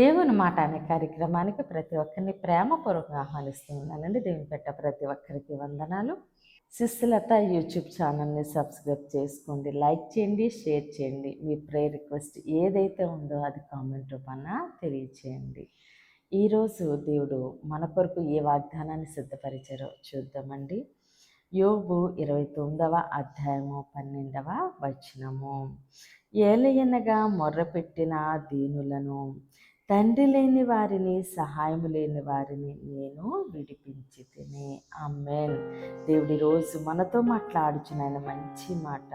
దేవుని మాట అనే కార్యక్రమానికి ప్రతి ఒక్కరిని ప్రేమపూర్వకంగా ఆహ్వానిస్తున్నానండి. దేవుని పెట్ట ప్రతి ఒక్కరికి వందనాలు. శిస్సులత యూట్యూబ్ ఛానల్ని సబ్స్క్రైబ్ చేసుకోండి లైక్ చేయండి షేర్ చేయండి. మీ ప్రే రిక్వెస్ట్ ఏదైతే ఉందో అది కామెంట్ రూపాన తెలియచేయండి. ఈరోజు దేవుడు మన కొరకు ఏ వాగ్దానాన్ని సిద్ధపరిచారో చూద్దామండి. యోగు ఇరవై తొమ్మిదవ అధ్యాయము పన్నెండవ వచనము. ఏలయనగా మొర్రపెట్టిన దీనులను తండ్రి లేని వారిని సహాయం లేని వారిని నేను విడిపించి తిని అమ్మేన్ దేవుడి రోజు మనతో మాట్లాడుచున్న ఆయన మంచి మాట.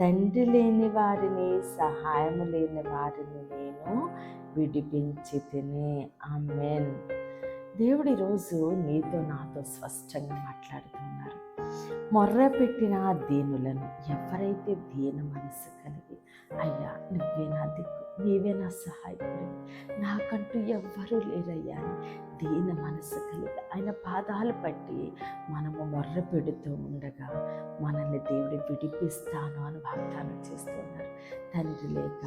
తండ్రి లేని వారిని సహాయం లేని వారిని నేను విడిపించి తిని అమ్మేన్ దేవుడి రోజు నీతో నాతో స్పష్టంగా మాట్లాడుతున్నారు మొర్ర పెట్టిన దీనులను ఎవరైతే దీన మనసు కలిగి అయ్యా నువ్వే నా దిక్కు నీవే నా సహాయకుడు. నాకంటూ ఎవ్వరూ లేరయ్యా అని దీన మనసు కలిగి ఆయన పాదాలు పట్టి మనము మొర్ర పెడుతూ ఉండగా మనల్ని దేవుడు విడిపిస్తాను అని వాగ్దానం చేస్తున్నారు తండ్రి లేక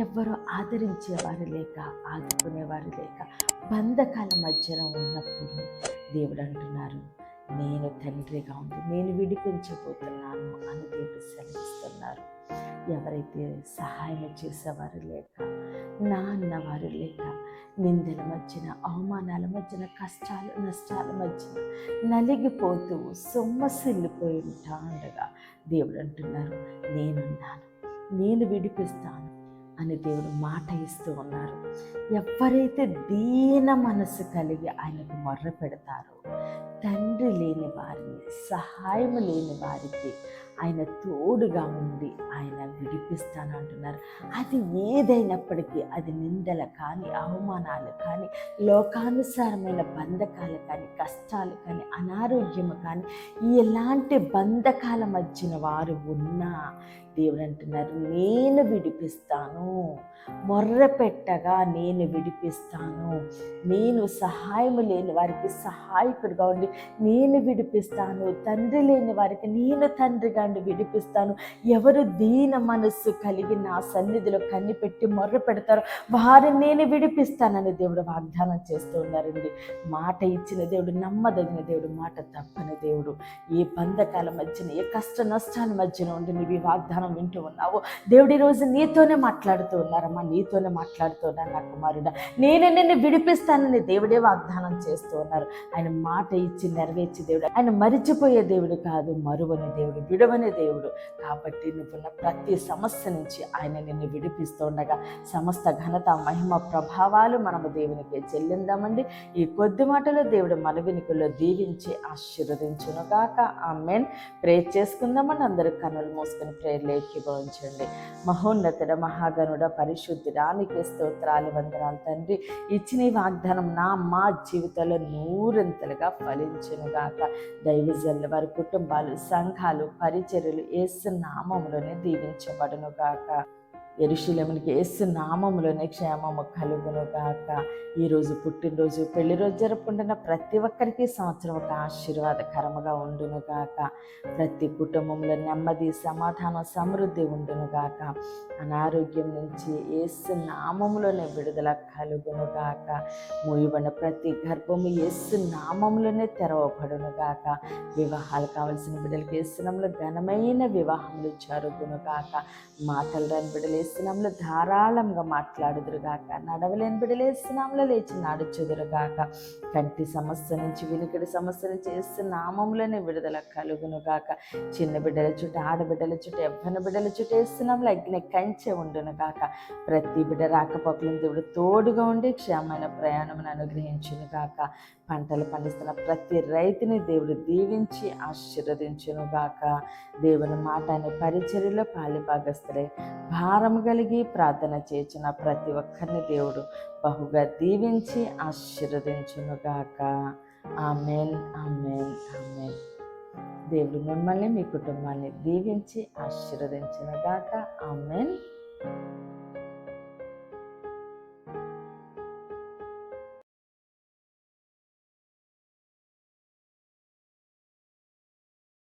ఎవ్వరూ ఆదరించేవారు లేక ఆదుకునేవారు లేక బంధకాల మధ్యన ఉన్నప్పుడు దేవుడు అంటున్నారు నేను తండ్రిగా ఉంది నేను విడిపించబోతున్నాను అని దేవుడు సెలవిస్తున్నారు. ఎవరైతే సహాయం చేసేవారు లేక నా అన్నవారు లేక నిందల మధ్యన అవమానాల మధ్యన కష్టాలు నష్టాల మధ్యన నలిగిపోతూ సొమ్మసిల్లిపోయి ఉంటా ఉండగా దేవుడు అంటున్నారు నేనున్నాను నేను విడిపిస్తాను అని దేవుడు మాట ఇస్తూ ఉన్నారు. ఎవరైతే దీన మనసు కలిగి ఆయనకు మొర్ర పెడతారో తండ్రి లేని వారిని సహాయం లేని వారికి ఆయన తోడుగా ఉండి ఆయన విడిపిస్తాను అంటున్నారు అది ఏదైనప్పటికీ అది నిందల కానీ అవమానాలు కానీ లోకానుసారమైన బంధకాలు కానీ కష్టాలు కానీ అనారోగ్యము కానీ ఎలాంటి బంధకాల మధ్యన వారు ఉన్నా దేవుడు అంటున్నారు నేను విడిపిస్తాను. మొర్ర పెట్టగా నేను విడిపిస్తాను. నేను సహాయం లేని వారికి సహాయకుడిగా ఉండి నేను విడిపిస్తాను. తండ్రి లేని వారికి నేను తండ్రిగా ఉండి విడిపిస్తాను. ఎవరు దీన మనస్సు కలిగి నా సన్నిధిలో కన్నిపెట్టి మొర్ర పెడతారో వారిని నేను విడిపిస్తానని దేవుడు వాగ్దానం చేస్తూ ఉన్నారండి. మాట ఇచ్చిన దేవుడు నమ్మదగిన దేవుడు మాట తప్పని దేవుడు. ఏ బంధకాల మధ్యన ఏ కష్ట నష్టాల మధ్యన ఉండి నీవి వాగ్దానం వాగ్దానం వింటూ ఉన్నావు. దేవుడు ఈరోజు నీతోనే మాట్లాడుతూ ఉన్నారమ్మా నీతోనే మాట్లాడుతూ ఉన్నారు నా కుమారుడ. నేనే నిన్ను విడిపిస్తానని దేవుడే వాగ్దానం చేస్తూ ఉన్నారు. ఆయన మాట ఇచ్చి నెరవేర్చి దేవుడు ఆయన మరిచిపోయే దేవుడు కాదు మరువని దేవుడు విడవని దేవుడు. కాబట్టి నువ్వున్న ప్రతి సమస్య నుంచి ఆయన నిన్ను విడిపిస్తూ ఉండగా సమస్త ఘనత మహిమ ప్రభావాలు మనము దేవునికి చెల్లిందామండి. ఈ కొద్ది మాటలో దేవుడు మన వెనుకల్లో దీవించి ఆశీర్వదించునుగాక. ఆమెన్. ప్రే చేసుకుందామని అందరూ కనులు మూసుకొని ప్రేర్లే ఏకీభవించండి మహోన్నతుడ మహాగణుడ పరిశుద్ధుడానికి స్తోత్రాలు వందనాలు తండ్రి. ఇచ్చిన ఈ వాగ్దానం నా మా జీవితంలో నూరంతలుగా ఫలించునుగాక దైవజనుల వారి కుటుంబాలు సంఘాలు పరిచర్యలు ఏసు నామంలోనే దీవించబడునుగాక ఎరుశీలమునికి ఏసు నామములోనే క్షేమము కలుగును గాక. ఈరోజు పుట్టినరోజు పెళ్ళి రోజు జరుపుకుంటున్న ప్రతి ఒక్కరికి సంవత్సరం ఒక ఆశీర్వాదకరముగా ఉండును గాక. ప్రతి కుటుంబంలో నెమ్మది సమాధానం సమృద్ధి ఉండును గాక. అనారోగ్యం నుంచి ఏసు నామములోనే విడుదల కలుగును గాక. మూయబడిన ప్రతి గర్భము ఏసు నామంలోనే తెరవబడును గాక. వివాహాలు కావలసిన బిడ్డలకి ఏసునంలో ఘనమైన వివాహములు జరుగును గాక. మాటలు రాని బిడ్డలు ఏసునంలో ధారాళంగా మాట్లాడుదురుగాక నడవలేని బిడలేస్తున్నాంలో లేచి నడుచుదురుగాక కంటి సమస్య నుంచి వినికిడి సమస్య నుంచి నామంలోనే విడుదల కలుగునుగాక చిన్న బిడ్డల చుట్టూ ఆడబిడ్డల చుట్టూ ఎవ్వన బిడ్డల చుట్టూ వేస్తున్నాంలో అగ్ని కంచె ఉండునుగాక ప్రతి బిడ్డ రాకపోకలను దేవుడు తోడుగా ఉండి క్షేమమైన ప్రయాణం అనుగ్రహించునుగాక పంటలు పండిస్తున్న ప్రతి రైతుని దేవుడు దీవించి ఆశీర్వదించునుగాక దేవుని మాట అనే పరిచర్యలో పాలిభాగస్తులై భారం కలిగి ప్రార్థన చేసిన ప్రతి ఒక్కరిని దేవుడు బహుగా దీవించి ఆశీర్వదించునుగాక. Amen amen amen. దేవుడు మిమ్మల్ని మీ కుటుంబాన్ని దీవించి ఆశీర్వదించిన గాక ఆమెన్.